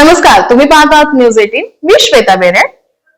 नमस्कार तुम्ही पाहत आहात न्यूज एटीन मी श्वेता बेरे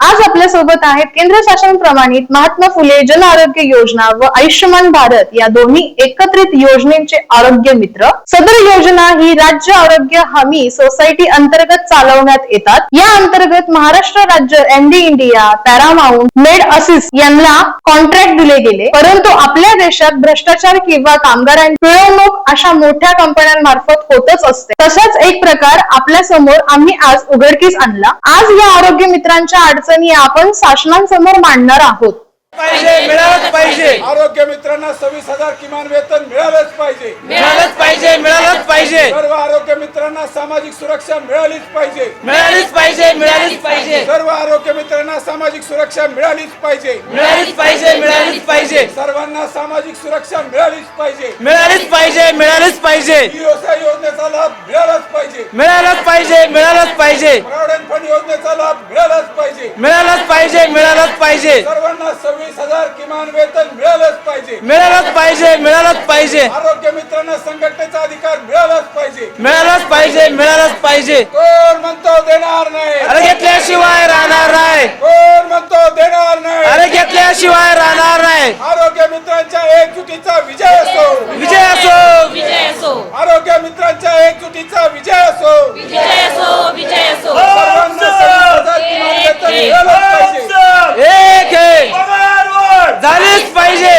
आज आपल्यासोबत आहेत केंद्र शासन प्रमाणित महात्मा फुले जन आरोग्य योजना व आयुष्यमान भारत या दोन्ही एकत्रित योजनेचे आरोग्य मित्र. सदर योजना ही राज्य आरोग्य हमी सोसायटी अंतर्गत चालवण्यात येतात. या अंतर्गत महाराष्ट्र राज्य MD India Paramount Medi Assist यांना कॉन्ट्रॅक्ट दिले गेले. परंतु आपल्या देशात भ्रष्टाचार किंवा कामगारांची पिळवणूक अशा मोठ्या कंपन्यांमार्फत होतच असते. तसाच एक प्रकार आपल्यासमोर आम्ही आज उघडकीस आणला. आज या आरोग्य मित्रांच्या अडचणी आपण शासनांसमोर मांडणार आहोत. पाहिजे मिळालंच पाहिजे. आरोग्य मित्रांना सव्वीस हजार किमान वेतन मिळालंच पाहिजे. मिळालंच पाहिजे मिळालंच पाहिजे. सर्व आरोग्य मित्रांना सामाजिक सुरक्षा मिळालीच पाहिजे. मिळालीच पाहिजे मिळालीच पाहिजे. सर्व आरोग्य मित्रांना सामाजिक सुरक्षा मिळालीच पाहिजे. मिळालीच पाहिजे मिळालीच पाहिजे. सर्वांना सामाजिक सुरक्षा मिळालीच पाहिजे. मिळालीच पाहिजे मिळालीच पाहिजे. व्यवसाय योजनेचा लाभ मिळालाच पाहिजे. मिळालंच पाहिजे मिळालंच पाहिजे. प्रॉव्हिडंट फंड योजनेचा लाभ मिळालाच पाहिजे. मिळालंच पाहिजे मिळालंच पाहिजे. सर्वांना सव्वीस हजार किमान वेतन मिळालंच पाहिजे. मिळालंच पाहिजे मिळालंच पाहिजे. आरोग्य मित्रांना संघटनेचा अधिकार मिळालाच पाहिजे. मिळालंच पाहिजे मिळालंच पाहिजे. कोण म्हणतो देणार नाही? अरे घेतल्याशिवाय राहणार नाही. कोण म्हणतो देणार नाही? अरे घेतल्याशिवाय राहणार नाही. आरोग्य मित्रांच्या एकजुटीचा विजय असो. विजय असो. विजय असो. आरोग्य मित्रांच्या एकजुटीचा विजय असो. विजय असो विजय असो. सर्वांना सव्वीस हजार किमान वेतन मिळालंच पाहिजे एक आहे झालीच पाहिजे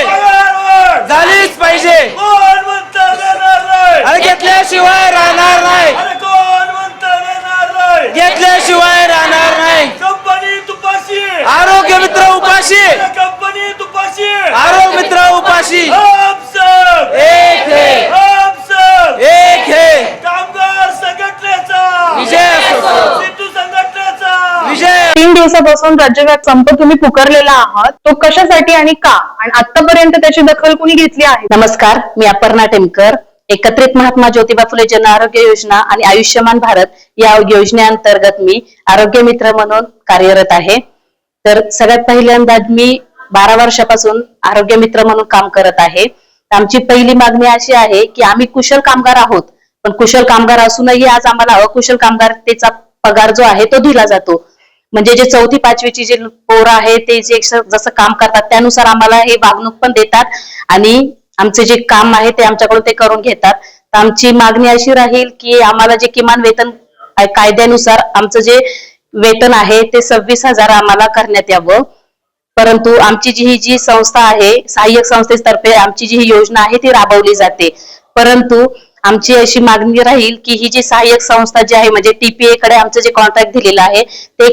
झालीच पाहिजे अरे घेतल्याशिवाय राहणार नाही घेतल्याशिवाय राहणार नाही आरोग्य उपाशी. आरोग्य मित्र उपाशी. एक है. एक है. कामगार संघटनेचा. विजय असो. सिद्धू संघटनेचा. विजय. तीन दिवसापासून राज्यव्याप संप तुम्ही पुकारलेला आहात. तो कशासाठी आणि का? आणि आतापर्यंत त्याची दखल कुणी घेतली आहे? नमस्कार मी अपर्णा टेमकर. एकत्रित महात्मा ज्योतिबा फुले जन आरोग्य योजना आणि आयुष्यमान भारत या योजनेअंतर्गत मी आरोग्य मित्र म्हणून कार्यरत आहे. तर सगळ्यात पहिल्यांदा मी बारा वर्षापासून आरोग्य मित्र म्हणून काम करत आहे. आमची पहिली मागणी अशी आहे की आम्ही कुशल कामगार आहोत पण कुशल कामगार असूनही आज आम्हाला अकुशल कामगारतेचा पगार जो आहे तो दिला जातो. म्हणजे जे चौथी पाचवीची जे पोरं आहे ते जे जसं काम करतात त्यानुसार आम्हाला हे वागणूक पण देतात आणि आमचे जे काम आहे ते आमच्याकडून ते करून घेतात. तर आमची मागणी अशी राहील की आम्हाला जे किमान वेतन कायद्यानुसार आमचं जे वेतन आहे ते सव्वीस हजार आम्हाला करण्यात यावं. परंतु आमची जी ही जी संस्था आहे सहाय्यक संस्थेतर्फे आमची जी ही योजना आहे ती राबवली जाते. परंतु आमची अशी मागणी राहील की ही जी सहाय्यक संस्था जी आहे म्हणजे टीपीए कडे आमचं जे कॉन्ट्रॅक्ट दिलेलं आहे ते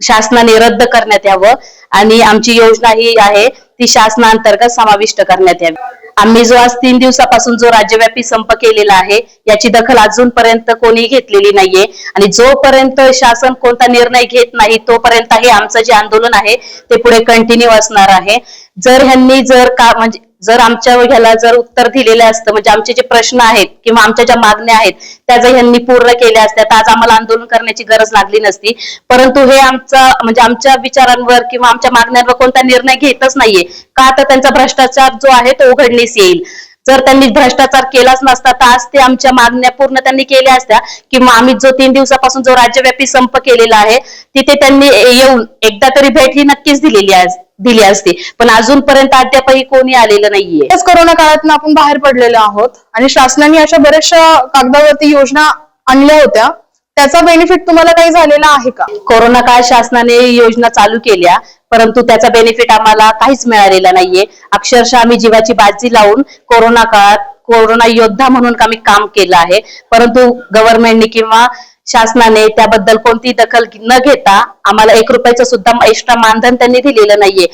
शासनाने रद्द करण्यात यावं. आणि आमची योजना ही आहे ती शासनाअंतर्गत समाविष्ट करण्यात यावी. आम्ही जो आज तीन दिवसापासून जो राज्यव्यापी संप केलेला आहे याची दखल अजूनपर्यंत कोणी घेतलेली नाहीये. आणि जोपर्यंत शासन कोणता निर्णय घेत नाही तोपर्यंत हे आमचं जे आंदोलन आहे ते पुढे कंटिन्यू असणार आहे. जर ह्यांनी जर का म्हणजे जर आमच्या ह्याला जर उत्तर दिलेलं असतं म्हणजे आमचे जे प्रश्न आहेत किंवा आमच्या ज्या मागण्या आहेत त्या जर ह्यांनी पूर्ण केल्या असत्या तर आज आम्हाला आंदोलन करण्याची गरज लागली नसती. परंतु हे आमचा म्हणजे आमच्या विचारांवर किंवा आमच्या मागण्यांवर कोणता निर्णय घेतच नाहीये. का तर त्यांचा भ्रष्टाचार जो आहे तो उघडणीस येईल. जर त्यांनी भ्रष्टाचार केलाच नसता तर आज ते आमच्या मागण्या पूर्ण त्यांनी केल्या असत्या. किंवा आम्ही जो तीन दिवसापासून जो राज्यव्यापी संप केलेला आहे तिथे त्यांनी येऊन एकदा तरी भेट ही नक्कीच दिलेली आहे दिली असती. पण अजूनपर्यंत अद्यापही कोणी आलेलं नाहीये. त्याच कोरोना काळातून आपण बाहेर पडलेलो आहोत आणि शासनाने अशा बऱ्याचशा कागदावरती योजना आणल्या होत्या. त्याचा बेनिफिट तुम्हाला काही झालेला आहे का? कोरोना काळ शासनाने योजना चालू केल्या. परंतु त्याचा बेनिफिट आम्हाला काहीच मिळालेला नाहीये. अक्षरशः आम्ही जीवाची बाजी लावून कोरोना काळात कोरोना योद्धा म्हणून आम्ही काम केलं आहे. परंतु गव्हर्नमेंटने किंवा शासनाने त्याबद्दल कोणती दखल न घेता आम्हाला एक रुपयाचं सुद्धा एक्स्ट्रा मानधन त्यांनी दिलेलं नाहीये.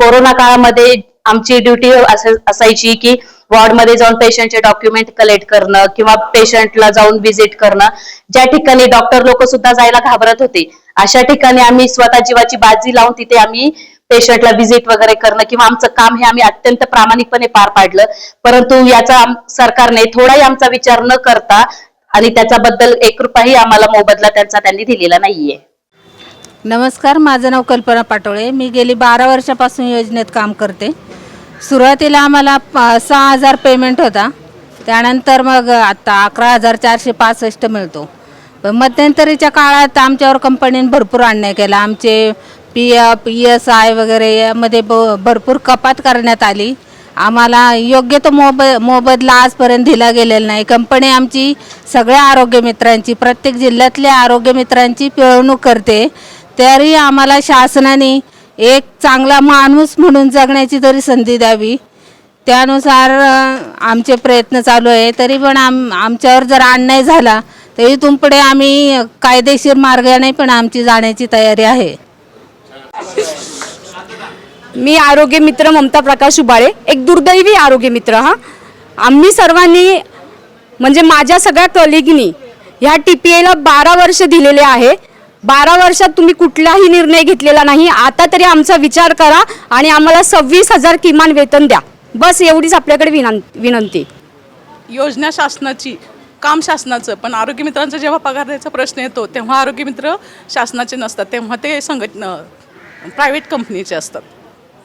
कोरोना काळामध्ये आमची ड्युटी असायची की वॉर्डमध्ये जाऊन पेशंटचे डॉक्युमेंट कलेक्ट करणं किंवा पेशंटला जाऊन व्हिजिट करणं. ज्या ठिकाणी डॉक्टर लोक सुद्धा जायला घाबरत होते अशा ठिकाणी आम्ही स्वतः जीवाची बाजी लावून तिथे आम्ही पेशंटला व्हिजिट वगैरे करणं किंवा आमचं काम हे आम्ही अत्यंत प्रामाणिकपणे पार पाडलं. परंतु याचा सरकारने थोडाही आमचा विचार न करता आणि त्याच्याबद्दल एक रुपयाही आम्हाला मोबदला त्यांचा त्यांनी दिलेला नाहीये. नमस्कार माझं नाव कल्पना पाटोळे. मी गेली बारा वर्षापासून योजनेत काम करते. सुरुवातीला आम्हाला सहा हजार पेमेंट होता. त्यानंतर मग आता अकरा हजार चारशे पासष्ट मिळतो. पण मध्यंतरीच्या काळात आमच्यावर कंपनीने भरपूर अन्याय केला. आमचे P F E S I वगैरे यामध्ये ब भरपूर कपात करण्यात आली. आम्हाला योग्य तो मोब मोबदला आजपर्यंत दिला गेलेला नाही. कंपनी आमची सगळ्या आरोग्य मित्रांची प्रत्येक जिल्ह्यातल्या आरोग्य मित्रांची पिळवणूक करते. तरी आम्हाला शासनाने एक चांगला माणूस म्हणून जगण्याची तरी संधी द्यावी त्यानुसार आमचे प्रयत्न चालू आहे. तरी पण आम आमच्यावर जर अन्याय झाला तर इथून पुढे आम्ही कायदेशीर मार्गाने पण आमची जाण्याची तयारी आहे. मी आरोग्य मित्र ममता प्रकाश उबाळे एक दुर्दैवी आरोग्य मित्र हा. आम्ही सर्वांनी म्हणजे माझ्या सगळ्या कलिगनी ह्या टी पी एला बारा वर्ष दिलेले आहे. बारा वर्षात तुम्ही कुठलाही निर्णय घेतलेला नाही. आता तरी आमचा विचार करा आणि आम्हाला सव्वीस हजार किमान वेतन द्या. बस एवढीच आपल्याकडे विनं विनंती. योजना शासनाची काम शासनाचं पण आरोग्य मित्रांचा जेव्हा पगार द्यायचा प्रश्न येतो तेव्हा आरोग्य मित्र शासनाचे नसतात. तेव्हा ते संघटना प्रायव्हेट कंपनीचे असतात.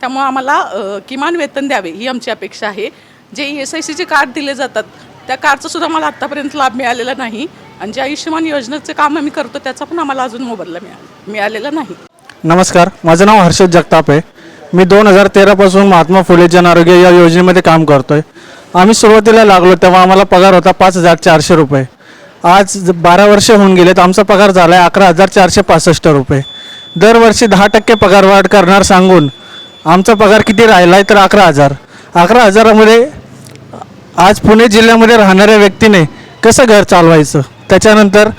त्यामुळे आम्हाला किमान वेतन द्यावे ही आमची अपेक्षा आहे. जे ई एस आय सीचे कार्ड दिले जातात त्या कार्डचा सुद्धा मला आत्तापर्यंत लाभ मिळालेला नाही. आणि जे आयुष्यमान योजनेचं काम आम्ही करतो त्याचा पण आम्हाला अजून मोबदला मिळाला मिळालेला नाही. नमस्कार माझं नाव हर्षद जगताप. आहे मी दोन हजार तेरापासून महात्मा फुले जन आरोग्य या योजनेमध्ये काम करतो आहे आम्ही सुरुवातीला लागलो तेव्हा आम्हाला पगार होता पाच हजार चारशे रुपये. आज बारा वर्ष होऊन गेलेत आमचा पगार झाला आहे अकरा हजार चारशे पासष्ट रुपये. दरवर्षी दहा टक्के पगार वाढ करणार सांगून आमचा पगार किती राहिला आहे तर अकरा हजार. अकरा हजारामध्ये आज पुणे जिल्ह्यामध्ये राहणाऱ्या व्यक्तीने कसं घर चालवायचं? त्याच्यानंतर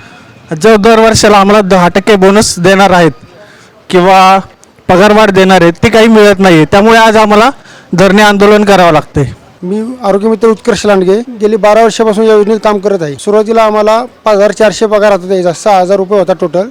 जो दर वर्षाला आम्हाला दहा टक्के बोनस देणार आहेत किंवा पगारवाढ देणार आहेत ती काही मिळत नाही त्यामुळे आज आम्हाला धरणे आंदोलन करावं लागते मी आरोग्यमित्र उत्कर्ष लांडगे गेली बारा वर्षापासून या योजनेत काम करत आहे. सुरुवातीला आम्हाला पाच हजार चारशे पगार हातात द्यायचा सहा हजार रुपये होता टोटल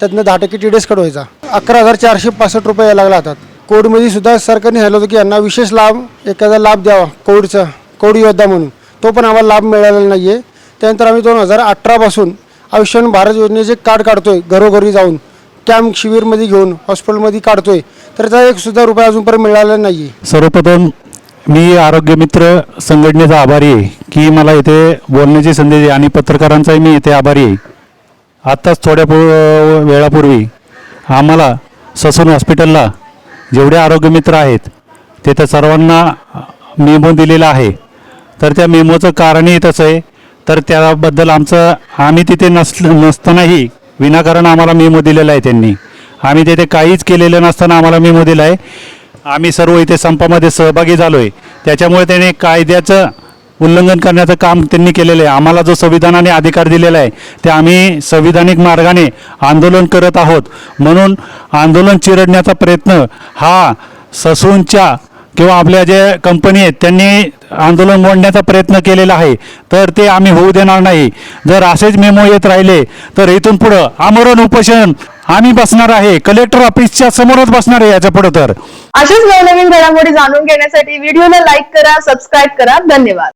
त्यातनं दहा टक्के टी डी एस व्हायचा. अकरा हजार चारशे पासष्ट रुपये यायला लागला हातात कोविडमध्ये सुद्धा सरकारने सांगितलं होतं की यांना विशेष लाभ एखादा लाभ द्यावा कोविडचा कोविड योद्धा म्हणून. तो पण आम्हाला लाभ मिळालेला नाही आहे त्यानंतर आम्ही दोन हजार अठरापासून आयुष्यमान भारत योजनेचे कार्ड काढतो आहे घरोघरी जाऊन. कॅम्प शिबिरमध्ये घेऊन हॉस्पिटलमध्ये काढतोय. तर त्याचा एकसुद्धा रुपये रुपया अजूनपर्यंत मिळाला नाही आहे सर्वप्रथम मी आरोग्य मित्र संघटनेचा आभारी आहे की मला इथे बोलण्याची संधी दे आणि पत्रकारांचाही मी इथे आभारी आहे. आत्ताच थोड्या पू वेळापूर्वी आम्हाला ससून हॉस्पिटलला जेवढे आरोग्य मित्र आहेत तिथं सर्वांना मेमो दिलेला आहे. तर त्या मेमोचं कारणही तसं आहे. तर त्याबद्दल आमचं आम्ही तिथे नसलं नसतानाही विनाकारण आम्हाला मेमो दिलेला आहे त्यांनी. आम्ही तिथे काहीच केलेलं नसताना आम्हाला मेमो दिला आहे. आम्ही सर्व इथे संपामध्ये सहभागी झालो आहे त्याच्यामुळे त्याने कायद्याचं उल्लंघन करण्याचं काम त्यांनी केलेलं आहे. आम्हाला जो संविधानाने अधिकार दिलेला आहे ते आम्ही संविधानिक मार्गाने आंदोलन करत आहोत. म्हणून आंदोलन चिरडण्याचा प्रयत्न हा ससूनच्या किंवा आपल्या जे कंपनी आहेत त्यांनी आंदोलन मोडण्याचा प्रयत्न केलेला आहे तर ते आम्ही होऊ देणार नाही. जर असेच मेमो येत राहिले तर इथून पुढं आमरण उपोषण आम्ही बसणार आहे कलेक्टर ऑफिसच्या समोरच बसणार आहे याच्या पुढं तर. अशाच नवनवीन घडामोडी जाणून घेण्यासाठी व्हिडिओला लाईक करा सबस्क्राईब करा. धन्यवाद.